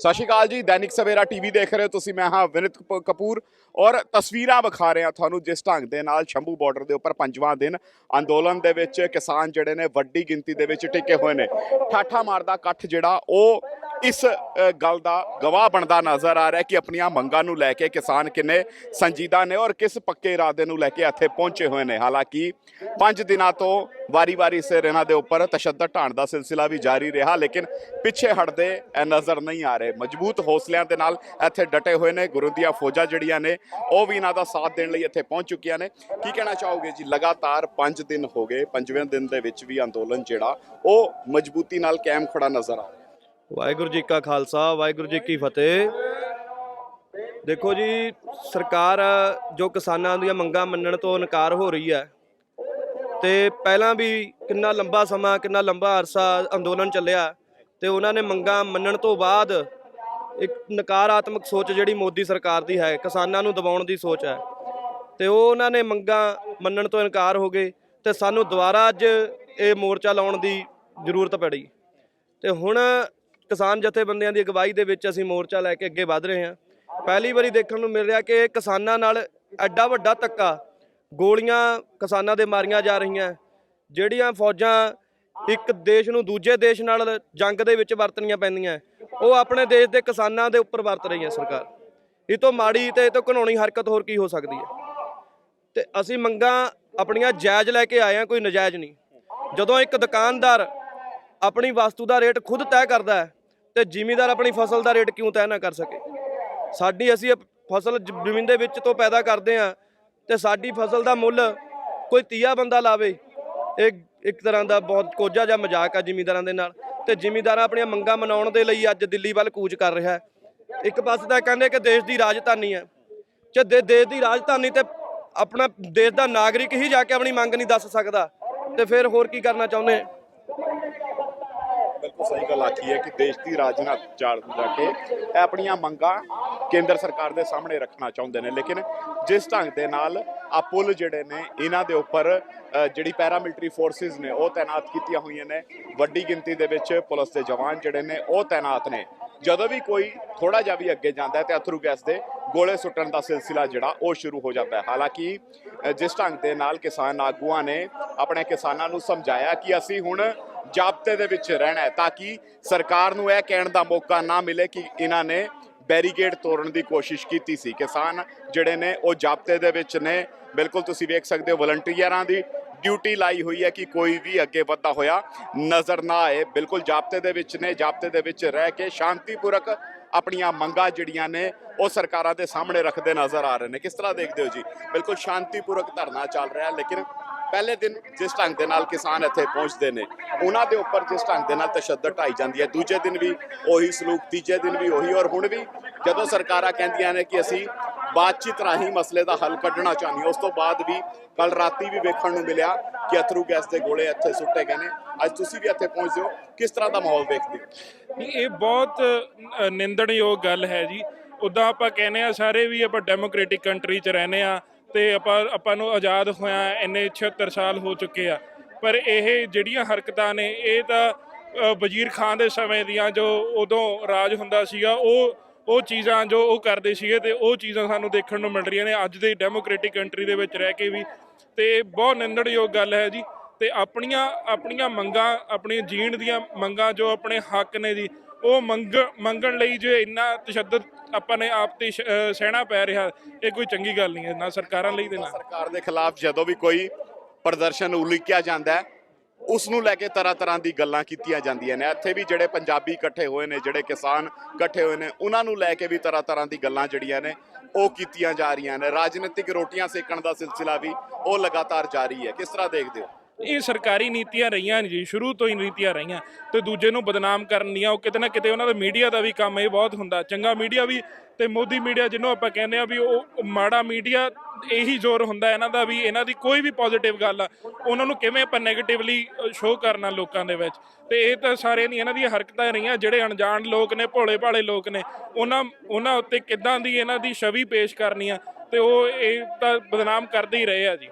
ਸਤਿ ਸ਼੍ਰੀ ਅਕਾਲ ਜੀ, ਦੈਨਿਕ ਸਵੇਰਾ ਟੀਵੀ ਦੇਖ ਰਹੇ ਹੋ ਤੁਸੀਂ, ਮੈਂ ਹਾਂ ਵਿਨਿਤ ਕਪੂਰ ਔਰ ਤਸਵੀਰਾਂ ਵਿਖਾ ਰਿਹਾ ਤੁਹਾਨੂੰ ਜਿਸ ਢੰਗ ਦੇ ਨਾਲ ਸ਼ੰਭੂ ਬਾਰਡਰ ਦੇ ਉੱਪਰ ਪੰਜਵਾਂ ਦਿਨ ਅੰਦੋਲਨ ਦੇ ਵਿੱਚ ਕਿਸਾਨ ਜਿਹੜੇ ਨੇ ਵੱਡੀ ਗਿਣਤੀ ਦੇ ਵਿੱਚ ਟਿਕੇ ਹੋਏ ਨੇ। ਠਾਠਾ ਮਾਰਦਾ ਇਕੱਠ ਜਿਹੜਾ ਉਹ ਇਸ ਗੱਲ ਦਾ ਗਵਾਹ ਬਣਦਾ ਨਜ਼ਰ ਆ ਰਿਹਾ ਕਿ ਆਪਣੀਆਂ ਮੰਗਾਂ ਨੂੰ ਲੈ ਕੇ ਕਿਸਾਨ ਕਿੰਨੇ ਸੰਜੀਦਾ ਨੇ ਔਰ ਕਿਸ ਪੱਕੇ ਇਰਾਦੇ ਨੂੰ ਲੈ ਕੇ ਇੱਥੇ ਪਹੁੰਚੇ ਹੋਏ ਨੇ। ਹਾਲਾਂਕਿ ਪੰਜ ਦਿਨਾਂ ਤੋਂ ਵਾਰੀ-ਵਾਰੀ ਸਿਰ ਇਹਨਾਂ ਦੇ ਉੱਪਰ ਤਸ਼ੱਦਦ ਢਾਣ ਦਾ ਸਿਲਸਿਲਾ ਵੀ ਜਾਰੀ ਰਿਹਾ, ਲੇਕਿਨ ਪਿੱਛੇ ਹਟਦੇ ਨਜ਼ਰ ਨਹੀਂ ਆ ਰਹੇ। ਮਜ਼ਬੂਤ ਹੌਸਲਿਆਂ ਦੇ ਨਾਲ ਇੱਥੇ ਡਟੇ ਹੋਏ ਨੇ। ਗੁਰੂ ਦੀਆਂ ਫੌਜਾਂ ਜਿਹੜੀਆਂ ਨੇ, ਉਹ ਵੀ ਇਹਨਾਂ ਦਾ ਸਾਥ ਦੇਣ ਲਈ ਇੱਥੇ ਪਹੁੰਚ ਚੁੱਕੀਆਂ ਨੇ। ਕੀ ਕਹਿਣਾ ਚਾਹੋਗੇ ਜੀ? ਲਗਾਤਾਰ 5 ਦਿਨ ਹੋ ਗਏ, ਪੰਜਵੇਂ ਦਿਨ ਦੇ ਵਿੱਚ ਵੀ ਅੰਦੋਲਨ ਜਿਹੜਾ, ਉਹ ਮਜ਼ਬੂਤੀ ਨਾਲ ਕਾਇਮ ਖੜਾ ਨਜ਼ਰ ਆ ਰਿਹਾ। ਵਾਹਿਗੁਰੂ ਜੀ ਕਾ ਖਾਲਸਾ, ਵਾਹਿਗੁਰੂ ਜੀ ਕੀ ਫਤਿਹ। ਦੇਖੋ ਜੀ, ਸਰਕਾਰ ਜੋ ਕਿਸਾਨਾਂ ਦੀਆਂ ਮੰਗਾਂ ਮੰਨਣ ਤੋਂ ਇਨਕਾਰ ਹੋ ਰਹੀ ਹੈ, ਤੇ ਪਹਿਲਾਂ ਵੀ ਕਿੰਨਾ ਲੰਬਾ ਸਮਾਂ, ਕਿੰਨਾ ਲੰਬਾ ਅਰਸਾ ਅੰਦੋਲਨ ਚੱਲਿਆ, ਤੇ ਉਹਨਾਂ ਨੇ ਮੰਗਾਂ ਮੰਨਣ ਤੋਂ ਬਾਅਦ ਇੱਕ ਨਕਾਰਾਤਮਕ ਸੋਚ ਜਿਹੜੀ ਮੋਦੀ ਸਰਕਾਰ ਦੀ ਹੈ, ਕਿਸਾਨਾਂ ਨੂੰ ਦਬਾਉਣ ਦੀ ਸੋਚ ਹੈ, ਤੇ ਉਹ ਉਹਨਾਂ ਨੇ ਮੰਗਾਂ ਮੰਨਣ ਤੋਂ ਇਨਕਾਰ ਹੋ ਗਏ, ਤੇ ਸਾਨੂੰ ਦੁਬਾਰਾ ਅੱਜ ਇਹ ਮੋਰਚਾ ਲਾਉਣ ਦੀ ਜ਼ਰੂਰਤ ਪੜੀ। ਤੇ ਹੁਣ ਕਿਸਾਨ ਜਥੇਬੰਦੀਆਂ ਦੀ ਅਗਵਾਈ ਦੇ ਵਿੱਚ ਅਸੀਂ ਮੋਰਚਾ ਲੈ ਕੇ ਅੱਗੇ ਵਧ ਰਹੇ ਹਾਂ। ਪਹਿਲੀ ਵਾਰੀ ਦੇਖਣ ਨੂੰ ਮਿਲ ਰਿਹਾ ਕਿ ਕਿਸਾਨਾਂ ਨਾਲ ਐਡਾ ਵੱਡਾ ਧੱਕਾ ਗੋਲੀਆਂ ਕਿਸਾਨਾਂ ਦੇ ਮਾਰੀਆਂ ਜਾ ਰਹੀਆਂ। ਜਿਹੜੀਆਂ ਫੌਜਾਂ ਇੱਕ ਦੇਸ਼ ਨੂੰ ਦੂਜੇ ਦੇਸ਼ ਨਾਲ ਜੰਗ ਦੇ ਵਿੱਚ ਵਰਤਣੀਆਂ ਪੈਂਦੀਆਂ। ਉਹ ਆਪਣੇ ਦੇਸ਼ ਦੇ ਕਿਸਾਨਾਂ ਦੇ ਉੱਪਰ ਵਰਤ ਰਹੀ ਹੈ ਸਰਕਾਰ। ਇਹ ਤੋਂ ਮਾੜੀ ਤੇ ਇਹ ਤੋਂ ਘਣਾਉਣੀ ਹਰਕਤ ਹੋਰ ਕੀ ਹੋ ਸਕਦੀ ਹੈ? ਤੇ ਅਸੀਂ ਮੰਗਾਂ ਆਪਣੀਆਂ ਜਾਇਜ਼ ਲੈ ਕੇ ਆਏ ਹਾਂ, ਕੋਈ ਨਜਾਇਜ਼ ਨਹੀਂ। ਜਦੋਂ ਇੱਕ ਦੁਕਾਨਦਾਰ ਆਪਣੀ ਵਸਤੂ ਦਾ ਰੇਟ ਖੁਦ ਤੈਅ ਕਰਦਾ ਹੈ ਤੇ ਜ਼ਿਮੀਦਾਰ ਆਪਣੀ ਫਸਲ ਦਾ ਰੇਟ ਕਿਉਂ ਤੈਅ ਨਾ ਕਰ ਸਕੇ? ਸਾਡੀ ਅਸੀਂ ਇਹ ਫਸਲ ਜ- ਜ਼ਮੀਨ ਦੇ ਵਿੱਚ ਤੋਂ ਪੈਦਾ ਕਰਦੇ ਹਾਂ ਤੇ ਸਾਡੀ ਫਸਲ ਦਾ ਮੁੱਲ ਕੋਈ ਤੀਆ ਬੰਦਾ ਲਾਵੇ, ਇਹ ਇੱਕ ਤਰ੍ਹਾਂ ਦਾ ਬਹੁਤ ਕੋਝਾ ਜਾਂ ਮਜ਼ਾਕ ਆ ਜ਼ਿਮੀਦਾਰਾਂ ਦੇ ਨਾਲ। ਤੇ ਜ਼ਿਮੀਦਾਰਾਂ ਆਪਣੀਆਂ ਮੰਗਾਂ ਮਨਾਉਣ ਦੇ ਲਈ ਅੱਜ ਦਿੱਲੀ ਵੱਲ ਕੂਚ ਕਰ ਰਿਹਾ ਹੈ। ਇੱਕ ਪਾਸੇ ਤਾਂ ਕਹਿੰਦੇ ਕਿ ਦੇਸ਼ ਦੀ ਰਾਜਧਾਨੀ ਹੈ। ਜੇ ਦੇ- ਦੇਸ਼ ਦੀ ਰਾਜਧਾਨੀ ਤੇ ਆਪਣਾ ਦੇਸ਼ ਦਾ ਨਾਗਰਿਕ ਹੀ ਜਾ ਕੇ ਆਪਣੀ ਮੰਗ ਨਹੀਂ ਦੱਸ ਸਕਦਾ। ਤੇ ਫਿਰ ਹੋਰ ਕੀ ਕਰਨਾ ਚਾਹੁੰਦੇ? ਸਹੀ ਗੱਲ ਆਖੀ ਹੈ ਕਿ ਦੇਸ਼ ਦੀ ਰਾਜਨਾ ਚਾਲ ਜਾ ਕੇ ਇਹ ਆਪਣੀਆਂ ਮੰਗਾਂ ਕੇਂਦਰ ਸਰਕਾਰ ਦੇ ਸਾਹਮਣੇ ਰੱਖਣਾ ਚਾਹੁੰਦੇ ਨੇ। ਲੇਕਿਨ ਜਿਸ ਢੰਗ ਦੇ ਨਾਲ ਆ ਪੁਲ ਜਿਹੜੇ ਨੇ ਇਹਨਾਂ ਦੇ ਉੱਪਰ ਅ, ਜਿਹੜੀ ਪੈਰਾਮਿਲਟਰੀ ਫੋਰਸਿਸ ਨੇ ਉਹ ਤਾਇਨਾਤ ਕੀਤੀਆਂ ਹੋਈਆਂ ਨੇ। ਵੱਡੀ ਗਿਣਤੀ ਦੇ ਵਿੱਚ ਪੁਲਿਸ ਦੇ ਜਵਾਨ ਜਿਹੜੇ ਨੇ ਉਹ ਤਾਇਨਾਤ ਨੇ। ਜਦੋਂ ਵੀ ਕੋਈ ਥੋੜਾ ਜਿਹਾ ਵੀ ਅੱਗੇ ਜਾਂਦਾ ਹੈ ਤੇ ਅਥਰੂ ਗੈਸ ਦੇ ਗੋਲੇ ਸੁੱਟਣ ਦਾ ਸਿਲਸਿਲਾ ਜਿਹੜਾ ਉਹ ਸ਼ੁਰੂ ਹੋ ਜਾਂਦਾ ਹੈ। ਹਾਲਾਂਕਿ ਜਿਸ ਢੰਗ ਦੇ ਨਾਲ ਕਿਸਾਨ ਆਗੂਆਂ ਨੇ ਆਪਣੇ ਕਿਸਾਨਾਂ ਨੂੰ ਸਮਝਾਇਆ ਕਿ ਅਸੀਂ ਹੁਣ ਜਾਬਤੇ ਦੇ ਵਿੱਚ ਰਹਿਣਾ ਹੈ ਤਾਂ ਕਿ ਸਰਕਾਰ ਨੂੰ ਇਹ ਕਹਿਣ ਦਾ ਮੌਕਾ ਨਾ ਮਿਲੇ ਕਿ ਇਹਨਾਂ ਨੇ ਬੈਰੀਕੇਡ ਤੋੜਨ ਦੀ ਕੋਸ਼ਿਸ਼ ਕੀਤੀ ਸੀ। ਕਿਸਾਨ ਜਿਹੜੇ ਨੇ ਉਹ ਜਾਬਤੇ ਦੇ ਵਿੱਚ ਨੇ। ਬਿਲਕੁਲ ਤੁਸੀਂ ਵੇਖ ਸਕਦੇ ਹੋ, ਵਲੰਟੀਅਰਾਂ ਦੀ ਡਿਊਟੀ ਲਾਈ ਹੋਈ ਹੈ ਕਿ ਕੋਈ ਵੀ ਅੱਗੇ ਵੱਧਦਾ ਹੋਇਆ ਨਜ਼ਰ ਨਾ ਆਏ। ਬਿਲਕੁਲ ਜਾਬਤੇ ਦੇ ਵਿੱਚ ਨੇ, ਜਾਬਤੇ ਦੇ ਵਿੱਚ ਰਹਿ ਕੇ ਸ਼ਾਂਤੀਪੂਰਕ ਆਪਣੀਆਂ ਮੰਗਾਂ ਜਿਹੜੀਆਂ ਨੇ ਉਹ ਸਰਕਾਰਾਂ ਦੇ ਸਾਹਮਣੇ ਰੱਖਦੇ ਨਜ਼ਰ ਆ ਰਹੇ ਨੇ। ਕਿਸ ਤਰ੍ਹਾਂ ਦੇਖਦੇ ਹੋ ਜੀ? ਬਿਲਕੁਲ ਸ਼ਾਂਤੀਪੂਰਕ ਧਰਨਾ ਚੱਲ ਰਿਹਾ, ਲੇਕਿਨ ਪਹਿਲੇ ਦਿਨ ਜਿਸ ਢੰਗ ਦੇ ਨਾਲ ਕਿਸਾਨ ਇੱਥੇ ਪਹੁੰਚਦੇ ਨੇ, ਉਹਨਾਂ ਦੇ ਉੱਪਰ ਜਿਸ ਢੰਗ ਦੇ ਨਾਲ ਤਸ਼ੱਦਦ ਢਾਈ ਜਾਂਦੀ ਹੈ। ਦੂਜੇ ਦਿਨ ਵੀ ਉਹੀ ਸਲੂਕ, ਤੀਜੇ ਦਿਨ ਵੀ ਉਹੀ, ਔਰ ਹੁਣ ਵੀ ਜਦੋਂ ਸਰਕਾਰਾਂ ਕਹਿੰਦੀਆਂ ਨੇ ਕਿ ਅਸੀਂ ਬਾਤਚੀਤ ਰਾਹੀਂ ਮਸਲੇ ਦਾ ਹੱਲ ਕੱਢਣਾ ਚਾਹੁੰਦੀਆਂ ਉਸ ਤੋਂ ਬਾਅਦ ਵੀ ਕੱਲ ਰਾਤੀ ਵੀ ਵੇਖਣ ਨੂੰ ਮਿਲਿਆ ਕਿ ਅਥਰੂ ਗੈਸ ਦੇ ਗੋਲੇ ਇੱਥੇ ਸੁੱਟੇ ਗਏ ਨੇ। ਅੱਜ ਤੁਸੀਂ ਵੀ ਇੱਥੇ ਪਹੁੰਚਦੇ ਹੋ। ਕਿਸ ਤਰ੍ਹਾਂ ਦਾ ਮਾਹੌਲ ਦੇਖਦੇ ਹੋ? ਇਹ ਬਹੁਤ ਨਿੰਦਣਯੋਗ ਗੱਲ ਹੈ ਜੀ। ਉਦਾਂ ਆਪਾਂ ਕਹਿੰਦੇ ਆ ਸਾਰੇ ਵੀ ਆਪਾਂ ਡੈਮੋਕ੍ਰੈਟਿਕ ਕੰਟਰੀ 'ਚ ਰਹਿੰਦੇ ਆ ਤੇ ਆਪਾਂ ਆਪਾਂ ਨੂੰ ਆਜ਼ਾਦ ਹੋਇਆ ਇੰਨੇ 76 ਸਾਲ ਹੋ ਚੁੱਕੇ ਆ। ਪਰ ਇਹ ਜਿਹੜੀਆਂ ਹਰਕਤਾਂ ਨੇ, ਇਹ ਤਾਂ ਵਜ਼ੀਰ ਖਾਨ ਦੇ ਸਮੇਂ ਦੀਆਂ ਜੋ ਉਦੋਂ ਰਾਜ ਹੁੰਦਾ ਸੀਗਾ, ਉਹ ਉਹ ਚੀਜ਼ਾਂ ਜੋ ਉਹ ਕਰਦੇ ਸੀਗੇ ਤੇ ਉਹ ਚੀਜ਼ਾਂ ਸਾਨੂੰ ਦੇਖਣ ਨੂੰ ਮਿਲ ਰਹੀਆਂ ਨੇ। ਅੱਜ ਦੇ ਡੈਮੋਕ੍ਰੈਟਿਕ ਕੰਟਰੀ ਦੇ ਵਿੱਚ ਰਹਿ ਕੇ ਵੀ ਤੇ ਬਹੁਤ ਨਿੰਦਣਯੋਗ ਗੱਲ ਹੈ ਜੀ। ਤੇ ਆਪਣੀਆਂ ਆਪਣੀਆਂ ਮੰਗਾਂ ਆਪਣੀਆਂ ਜੀਣ ਦੀਆਂ ਮੰਗਾਂ ਜੋ ਆਪਣੇ ਹੱਕ ਨੇ ਜੀ, ਉਹ ਮੰਗ, ਮੰਗਣ ਲਈ ਜੇ ਇੰਨਾ ਤਸ਼ੱਦਦ ਆਪਾਂ ਨੇ ਆਪ ਤੇ ਸ਼- ਸਹਿਣਾ ਪੈ ਰਿਹਾ, ਇਹ ਕੋਈ ਚੰਗੀ ਗੱਲ ਨਹੀਂ ਹੈ ਨਾ ਸਰਕਾਰਾਂ ਲਈ ਤੇ ਨਾ। ਸਰਕਾਰ ਦੇ ਖਿਲਾਫ ਜਦੋਂ ਵੀ ਕੋਈ ਪ੍ਰਦਰਸ਼ਨ ਉਲੀਕਿਆ ਜਾਂਦਾ ਹੈ ਉਸ ਨੂੰ ਲੈ ਕੇ ਤਰ੍ਹਾਂ ਤਰ੍ਹਾਂ ਦੀ ਗੱਲਾਂ ਕੀਤੀਆਂ ਜਾਂਦੀਆਂ ਨੇ। ਇੱਥੇ ਵੀ ਜਿਹੜੇ ਪੰਜਾਬੀ ਇਕੱਠੇ ਹੋਏ ਨੇ, ਜਿਹੜੇ ਕਿਸਾਨ ਇਕੱਠੇ ਹੋਏ ਨੇ, ਉਹਨਾਂ ਨੂੰ ਲੈ ਕੇ ਵੀ ਤਰ੍ਹਾਂ ਤਰ੍ਹਾਂ ਦੀ ਗੱਲਾਂ ਜਿਹੜੀਆਂ ਨੇ, ਉਹ ਕੀਤੀਆਂ ਜਾ ਰਹੀਆਂ ਨੇ। ਰਾਜਨੀਤਿਕ ਰੋਟੀਆਂ ਸੇਕਣ ਦਾ ਸਿਲਸਿਲਾ ਵੀ ਉਹ ਲਗਾਤਾਰ ਜਾਰੀ ਹੈ। ਕਿਸ ਤਰ੍ਹਾਂ ਦੇਖਦੇ ਹੋ? ਇਹ ਸਰਕਾਰੀ ਨੀਤੀਆਂ ਰਹੀਆਂ ਨੇ ਜੀ, ਸ਼ੁਰੂ ਤੋਂ ਹੀ ਨੀਤੀਆਂ ਰਹੀਆਂ ਤੇ ਦੂਜੇ ਨੂੰ ਬਦਨਾਮ ਕਰਨ ਦੀਆਂ, ਉਹ ਕਿਤੇ ਨਾ ਕਿਤੇ ਉਹਨਾਂ ਦਾ ਮੀਡੀਆ ਦਾ ਵੀ ਕੰਮ ਇਹ ਬਹੁਤ ਹੁੰਦਾ। ਚੰਗਾ ਮੀਡੀਆ ਵੀ ਤੇ ਮੋਦੀ ਮੀਡੀਆ, ਜਿਹਨੂੰ ਆਪਾਂ ਕਹਿੰਦੇ ਆ ਵੀ ਉਹ ਮਾੜਾ ਮੀਡੀਆ ਇਹੀ ਜ਼ੋਰ ਹੁੰਦਾ ਇਹਨਾਂ ਦਾ ਵੀ ਇਹਨਾਂ ਦੀ ਕੋਈ ਵੀ ਪੋਜ਼ਿਟਿਵ ਗੱਲ ਆ, ਉਹਨਾਂ ਨੂੰ ਕਿਵੇਂ ਆਪਾਂ ਨੈਗੇਟਿਵਲੀ ਸ਼ੋਅ ਕਰਨਾ ਲੋਕਾਂ ਦੇ ਵਿੱਚ? ਤੇ ਇਹ ਤਾਂ ਸਾਰੇ ਨਹੀਂ, ਇਹਨਾਂ ਦੀਆਂ ਹਰਕਤਾਂ ਰਹੀਆਂ, ਜਿਹੜੇ ਅਣਜਾਣ ਲੋਕ ਨੇ ਭੋਲੇ ਭਾਲੇ ਲੋਕ ਨੇ, ਉਹਨਾਂ ਉਹਨਾਂ ਉੱਤੇ ਕਿੱਦਾਂ ਦੀ ਇਹਨਾਂ ਦੀ ਛਵੀ ਪੇਸ਼ ਕਰਨੀ ਆ? ਤੇ ਉਹ ਇਹ ਤਾਂ ਬਦਨਾਮ ਕਰਦੇ ਹੀ ਰਹੇ ਆ ਜੀ।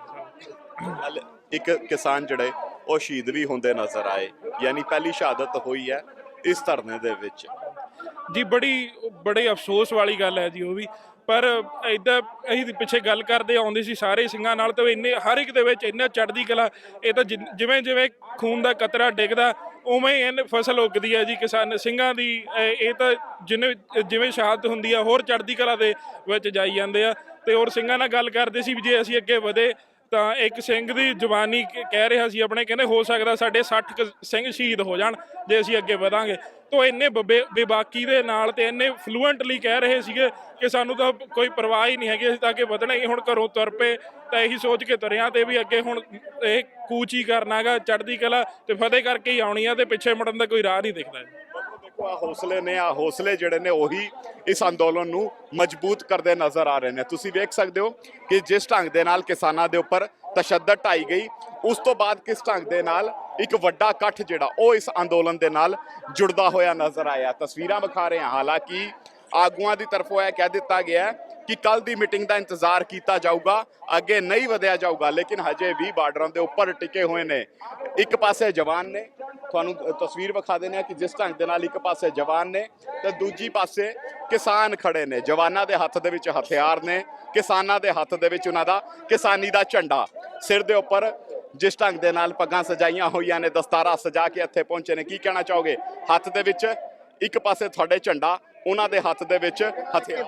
ਇੱਕ ਕਿਸਾਨ ਜਿਹੜੇ, ਉਹ ਸ਼ਹੀਦ ਵੀ ਹੁੰਦੇ ਨਜ਼ਰ ਆਏ, ਯਾਨੀ ਪਹਿਲੀ ਸ਼ਹਾਦਤ ਹੋਈ ਹੈ ਇਸ ਧਰਨੇ ਦੇ ਵਿੱਚ। ਜੀ, ਬੜੀ, ਬੜੇ ਅਫਸੋਸ ਵਾਲੀ ਗੱਲ ਹੈ ਜੀ ਉਹ ਵੀ। ਪਰ ਇਦਾਂ ਅਸੀਂ ਪਿੱਛੇ ਗੱਲ ਕਰਦੇ ਆਉਂਦੇ ਸੀ ਸਾਰੇ ਸਿੰਘਾਂ ਨਾਲ ਤੇ ਇੰਨੇ, ਹਰ ਇੱਕ ਦੇ ਵਿੱਚ ਇੰਨਾ ਚੜ੍ਹਦੀ ਕਲਾ, ਇਹ ਤਾਂ ਜਿ- ਜਿਵੇਂ ਜਿਵੇਂ ਖੂਨ ਦਾ ਕਤਰਾ ਡਿੱਗਦਾ, ਉਵੇਂ ਹੀ ਇਹਨ ਫਸਲ ਉੱਗਦੀ ਹੈ ਜੀ ਕਿਸਾਨ, ਸਿੰਘਾਂ ਦੀ, ਇਹ ਤਾਂ ਜਿਵੇਂ ਜਿਵੇਂ ਸ਼ਹਾਦਤ ਹੁੰਦੀ ਆ, ਹੋਰ ਚੜ੍ਹਦੀ ਕਲਾ ਦੇ ਵਿੱਚ ਜਾਈ ਜਾਂਦੇ ਆ। ਤੇ ਹੋਰ ਸਿੰਘਾਂ ਨਾਲ ਗੱਲ ਕਰਦੇ ਸੀ ਵੀ ਜੇ ਅਸੀਂ ਅੱਗੇ ਵਧੇ ਤਾਂ ਇੱਕ ਸਿੰਘ ਦੀ ਜਵਾਨੀ ਕ- ਕਹਿ ਰਿਹਾ ਸੀ ਆਪਣੇ, ਕਹਿੰਦੇ ਹੋ ਸਕਦਾ ਸਾਡੇ 60 ਕੁ ਸਿੰਘ ਸ਼ਹੀਦ ਹੋ ਜਾਣ, ਜੇ ਅਸੀਂ ਅੱਗੇ ਵਧਾਂਗੇ। ਤੋਂ ਇੰਨੇ ਬੇ- ਬੇਬਾਕੀ ਦੇ ਨਾਲ ਤੇ ਇੰਨੇ ਫਲੂਐਂਟਲੀ ਕਹਿ ਰਹੇ ਸੀਗੇ ਕਿ ਸਾਨੂੰ ਤਾਂ ਕੋਈ ਪਰਵਾਹ ਹੀ ਨਹੀਂ ਹੈਗੀ, ਅਸੀਂ ਤਾਂ ਅੱਗੇ ਵਧਣਾ ਹੀ, ਹੁਣ ਘਰੋਂ ਤੁਰ ਪਏ, ਤਾਂ ਇਹੀ ਸੋਚ ਕੇ ਤੁਰਿਆ ਤੇ ਵੀ ਅੱਗੇ ਹੁਣ ਇਹ ਕੂਚ ਹੀ ਕਰਨਾਗਾ, ਚੜ੍ਹਦੀ ਕਲਾ ਤੇ ਫਤਿਹ ਕਰਕੇ ਹੀ ਆਉਣੀ ਆ ਤੇ ਪਿੱਛੇ ਮੁੜਨ ਦਾ ਕੋਈ ਰਾਹ ਨਹੀਂ ਦਿਖਦਾ। ਜੀ ਆ ਹੌਸਲੇ ਨੇ, ਆ ਹੌਸਲੇ ਜਿਹੜੇ ਨੇ ਉਹੀ ਇਸ ਅੰਦੋਲਨ ਨੂੰ ਮਜ਼ਬੂਤ ਕਰਦੇ ਨਜ਼ਰ ਆ ਰਹੇ ਨੇ। ਤੁਸੀਂ ਵੇਖ ਸਕਦੇ ਹੋ ਕਿ ਜਿਸ ਢੰਗ ਦੇ ਨਾਲ ਕਿਸਾਨਾਂ ਦੇ ਉੱਪਰ ਤਸ਼ੱਦਦ ਢਾਈ ਗਈ, ਉਸ ਤੋਂ ਬਾਅਦ ਕਿਸ ਢੰਗ ਦੇ ਨਾਲ ਇੱਕ ਵੱਡਾ ਇਕੱਠ ਜਿਹੜਾ ਉਹ ਇਸ ਅੰਦੋਲਨ ਦੇ ਨਾਲ ਜੁੜਦਾ ਹੋਇਆ ਨਜ਼ਰ ਆਇਆ। ਤਸਵੀਰਾਂ ਵਿਖਾ ਰਹੇ ਹਾਂ। ਹਾਲਾਂਕਿ ਆਗੂਆਂ ਦੀ ਤਰਫੋਂ ਇਹ ਕਹਿ ਦਿੱਤਾ ਗਿਆ ਕਿ ਕੱਲ ਦੀ ਮੀਟਿੰਗ ਦਾ ਇੰਤਜ਼ਾਰ ਕੀਤਾ ਜਾਊਗਾ, ਅੱਗੇ ਨਹੀਂ ਵਧਿਆ ਜਾਊਗਾ, ਲੇਕਿਨ ਹਜੇ ਵੀ ਬਾਰਡਰਾਂ ਦੇ ਉੱਪਰ ਟਿਕੇ ਹੋਏ ਨੇ। ਇੱਕ ਪਾਸੇ ਜਵਾਨ ਨੇ, ਤੁਹਾਨੂੰ ਤਸਵੀਰ ਵਿਖਾ ਦਿੰਦੇ ਆ ਕਿ ਜਿਸ ਢੰਗ ਦੇ ਨਾਲ ਇੱਕ ਪਾਸੇ ਜਵਾਨ ਨੇ ਤੇ ਦੂਜੀ ਪਾਸੇ ਕਿਸਾਨ ਖੜੇ ਨੇ। ਜਵਾਨਾਂ ਦੇ ਹੱਥ ਦੇ ਵਿੱਚ ਹਥਿਆਰ ਨੇ, ਕਿਸਾਨਾਂ ਦੇ ਹੱਥ ਦੇ ਵਿੱਚ ਉਹਨਾਂ ਦਾ ਕਿਸਾਨੀ ਦਾ ਝੰਡਾ। ਸਿਰ ਦੇ ਉੱਪਰ ਜਿਸ ਢੰਗ ਦੇ ਨਾਲ ਪੱਗਾਂ ਸਜਾਈਆਂ ਹੋਈਆਂ ਨੇ, ਦਸਤਾਰਾ ਸਜਾ ਕੇ ਇੱਥੇ ਪਹੁੰਚੇ ਨੇ। ਕੀ ਕਹਿਣਾ ਚਾਹੋਗੇ? ਹੱਥ ਦੇ ਵਿੱਚ ਇੱਕ ਪਾਸੇ ਤੁਹਾਡੇ ਝੰਡਾ ਉਹਨਾਂ ਦੇ ਹੱਥ ਦੇ ਵਿੱਚ ਹਥਿਆਰ।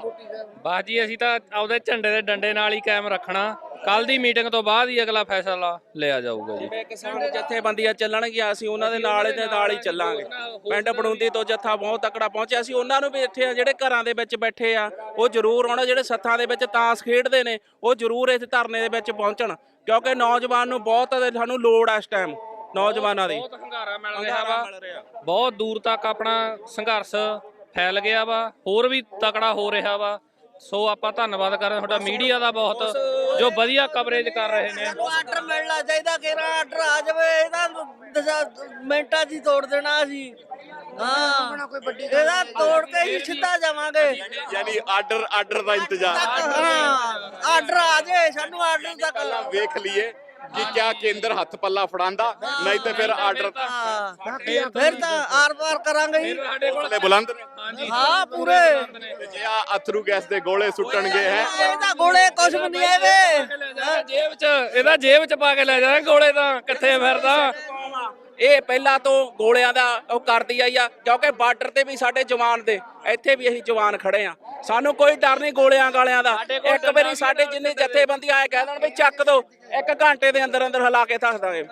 ਬਸ ਜੀ ਅਸੀਂ ਤਾਂ ਆਪਦੇ ਝੰਡੇ ਦੇ ਡੰਡੇ ਨਾਲ ਹੀ ਕਾਇਮ ਰੱਖਣਾ। ਕੱਲ ਦੀ ਮੀਟਿੰਗ ਤੋਂ ਬਾਅਦ ਹੀ ਅਗਲਾ ਫੈਸਲਾ ਲਿਆ ਜਾਊਗਾ ਜੀ। ਜਿਵੇਂ ਕਿਸਾਨ ਜਥੇਬੰਦੀਆਂ ਚੱਲਣਗੀਆਂ ਅਸੀਂ ਉਹਨਾਂ ਦੇ ਨਾਲ ਦੇ ਨਾਲ ਹੀ ਚੱਲਾਂਗੇ। ਪਿੰਡ ਬੜੂੰਦੀ ਤੋਂ ਜੱਥਾ ਬਹੁਤ ਤਕੜਾ ਪਹੁੰਚਿਆ ਸੀ ਉਹਨਾਂ ਨੂੰ ਵੀ ਇੱਥੇ ਆ ਜਿਹੜੇ ਘਰਾਂ ਦੇ ਵਿੱਚ ਬੈਠੇ ਆ ਉਹ ਜ਼ਰੂਰ ਆਉਣਾ ਜਿਹੜੇ ਸੱਥਾਂ ਦੇ ਵਿੱਚ ਤਾਸ਼ ਖੇਡਦੇ ਨੇ ਉਹ ਜ਼ਰੂਰ ਇੱਥੇ ਧਰਨੇ ਦੇ ਵਿੱਚ ਪਹੁੰਚਣ। ਕਿਉਂਕਿ ਨੌਜਵਾਨ ਨੂੰ ਬਹੁਤ ਸਾਨੂੰ ਲੋੜ ਆ ਇਸ ਟਾਈਮ ਨੌਜਵਾਨਾਂ ਦੀ। ਬਹੁਤ ਹੰਗਾਰਾ ਮਿਲ ਰਿਹਾ ਹੰਗਾਰਾ ਵਾ। ਮਿਲ ਰਿਹਾ। ਬਹੁਤ ਦੂਰ ਤੱਕ ਆਪਣਾ ਸੰਘਰਸ਼ ਫੈਲ ਗਿਆ ਵਾ। ਹੋਰ ਵੀ ਤਕੜਾ ਹੋ ਰਿਹਾ ਵਾ। ਸੋ ਆਪਾਂ ਧੰਨਵਾਦ ਕਰਦੇ ਤੁਹਾਡਾ ਮੀਡੀਆ ਦਾ ਬਹੁਤ ਜੋ ਵਧੀਆ ਕਵਰੇਜ ਕਰ ਰਹੇ ਨੇ। ਆਰਡਰ ਮਿਲਣਾ ਚਾਹੀਦਾ ਕਿਹੜਾ ਆਰਡਰ ਆ ਜਾਵੇ। ਇਹਦਾ ਦਸਾਂ ਮਿੰਟਾਂ 'ਚ ਹੀ ਤੋੜ ਦੇਣਾ ਅਸੀਂ। ਹਾਂ। ਇਹਦਾ ਤੋੜ ਕੇ ਹੀ ਸਿੱਧਾ ਜਾਵਾਂਗੇ। ਯਾਨੀ ਆਰਡਰ ਆਰਡਰ ਦਾ ਇੰਤਜ਼ਾਰ। ਹਾਂ। ਆਰਡਰ ਆ ਜਾਏ ਸਾਨੂੰ ਆਰਡਰ ਪਹਿਲਾਂ ਤੱਕ ਵੇਖ ਲਈਏ। ਕਿ ਕਿਆ ਕੇਂਦਰ ਹੱਥ ਪੱਲਾ ਫੜਾਂਦਾ? ਨਹੀਂ ਤੇ ਫਿਰ ਆਰਡਰ ਹਾਂ ਫਿਰ ਤਾਂ ਆਰ ਪਾਰ ਕਰਾਂਗੇ ਹੀ ਹੌਸਲੇ ਬੁਲੰਦ ਨੇ। ਹਾਂ ਪੂਰੇ। ਤੇ ਜੇ ਆ ਅਥਰੂ ਗੈਸ ਦੇ ਗੋਲੇ ਸੁੱਟਣਗੇ ਹੈ? ਇਹਦਾ ਗੋਲੇ ਕੁਛ ਵੀ ਨਹੀਂ ਹੈਗੇ ਇਹਦਾ ਜੇਬ 'ਚ ਇਹਦਾ ਜੇਬ 'ਚ ਪਾ ਕੇ ਲੈ ਜਾਣਾ ਗੋਲੇ ਤਾਂ ਕਿੱਥੇ ਫਿਰਦਾ। ਇਹ ਪਹਿਲਾਂ ਤੋਂ ਗੋਲਿਆਂ ਦਾ ਉਹ ਕਰਦੀ ਆਈ ਆ ਕਿਉਂਕਿ ਬਾਰਡਰ ਤੇ ਵੀ ਸਾਡੇ ਜਵਾਨ ਦੇ ਇੱਥੇ ਵੀ ਅਸੀਂ ਜਵਾਨ ਖੜੇ ਆ। ਸਾਨੂੰ ਕੋਈ ਡਰ ਨਹੀਂ ਗੋਲਿਆਂ ਗਾਲਿਆਂ ਦਾ। ਇੱਕ ਵਾਰੀ ਸਾਡੇ ਜਿੰਨੇ ਜਥੇਬੰਦੀਆਂ ਆਏ ਕਹਿ ਦੇਣ ਵੀ ਚੱਕ ਦੋ ਇੱਕ ਘੰਟੇ ਦੇ ਅੰਦਰ ਅੰਦਰ ਹਿਲਾ ਕੇ ਥੱਕ ਦਾਂਗੇ।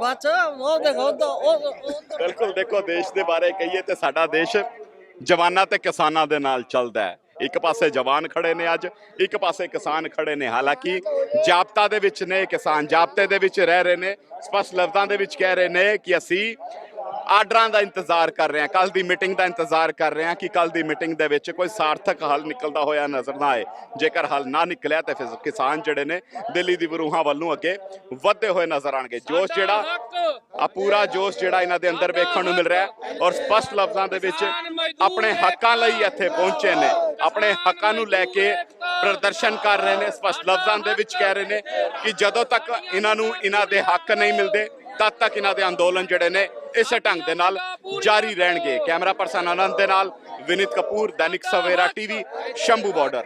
ਬਸ ਉਹ ਦੇਖੋ ਉਹ ਬਿਲਕੁਲ ਦੇਖੋ ਦੇਸ਼ ਦੇ ਬਾਰੇ ਕਹੀਏ ਤੇ ਸਾਡਾ ਦੇਸ਼ ਜਵਾਨਾਂ ਤੇ ਕਿਸਾਨਾਂ ਦੇ ਨਾਲ ਚੱਲਦਾ ਹੈ। ਇੱਕ ਪਾਸੇ ਜਵਾਨ ਖੜੇ ਨੇ ਅੱਜ ਇੱਕ ਪਾਸੇ ਕਿਸਾਨ ਖੜੇ ਨੇ। ਹਾਲਾਂਕਿ ਜਾਬਤਾ ਦੇ ਵਿੱਚ ਨੇ ਕਿਸਾਨ ਜਾਬਤੇ ਦੇ ਵਿੱਚ ਰਹਿ ਰਹੇ ਨੇ ਸਪਸ਼ਟ ਲਫ਼ਜ਼ਾਂ ਦੇ ਵਿੱਚ ਕਹਿ ਰਹੇ ਨੇ ਕਿ ਅਸੀਂ ਆਰਡਰਾਂ ਦਾ ਇੰਤਜ਼ਾਰ ਕਰ ਰਹੇ ਹਾਂ ਕੱਲ ਦੀ ਮੀਟਿੰਗ ਦਾ ਇੰਤਜ਼ਾਰ ਕਰ ਰਹੇ ਹਾਂ ਕਿ ਕੱਲ ਦੀ ਮੀਟਿੰਗ ਦੇ ਵਿੱਚ ਕੋਈ ਸਾਰਥਕ ਹੱਲ ਨਿਕਲਦਾ ਹੋਇਆ ਨਜ਼ਰ ਨਾ ਆਏ। ਜੇਕਰ ਹੱਲ ਨਾ ਨਿਕਲਿਆ ਤਾਂ ਫਿਰ ਕਿਸਾਨ ਜਿਹੜੇ ਨੇ ਦਿੱਲੀ ਦੀ ਬਰੂਹਾਂ ਵੱਲ ਨੂੰ ਅੱਗੇ ਵਧਦੇ ਹੋਏ ਨਜ਼ਰ ਆਣਗੇ ਜੋਸ਼ ਜਿਹੜਾ ਆ ਪੂਰਾ ਜੋਸ਼ ਜਿਹੜਾ ਇਹਨਾਂ ਦੇ ਅੰਦਰ ਵੇਖਣ ਨੂੰ ਮਿਲ ਰਿਹਾ ਹੈ ਔਰ ਸਪਸ਼ਟ ਲਫ਼ਜ਼ਾਂ ਦੇ ਵਿੱਚ ਆਪਣੇ ਹੱਕਾਂ ਲਈ ਇੱਥੇ ਪਹੁੰਚੇ ਨੇ। ਆਪਣੇ ਹੱਕਾਂ ਨੂੰ ਲੈ ਕੇ ਪ੍ਰਦਰਸ਼ਨ ਕਰ ਰਹੇ ਨੇ। ਸਪਸ਼ਟ ਲਫ਼ਜ਼ਾਂ ਦੇ ਵਿੱਚ ਕਹਿ ਰਹੇ ਨੇ ਕਿ ਜਦੋਂ ਤੱਕ ਇਹਨਾਂ ਨੂੰ ਇਹਨਾਂ ਦੇ ਹੱਕ ਨਹੀਂ ਮਿਲਦੇ ਤਦ ਤੱਕ ਇਹਨਾਂ ਦੇ ਅੰਦੋਲਨ ਜਿਹੜੇ ਨੇ ਇਸੇ ਢੰਗ ਦੇ ਨਾਲ ਜਾਰੀ ਰਹਿਣਗੇ। ਕੈਮਰਾ ਪਰਸਨ ਆਨੰਦ ਦੇ ਨਾਲ ਵਿਨੀਤ ਕਪੂਰ, ਦੈਨਿਕ ਸਵੇਰਾ ਟੀਵੀ, ਸ਼ੰਭੂ ਬਾਰਡਰ।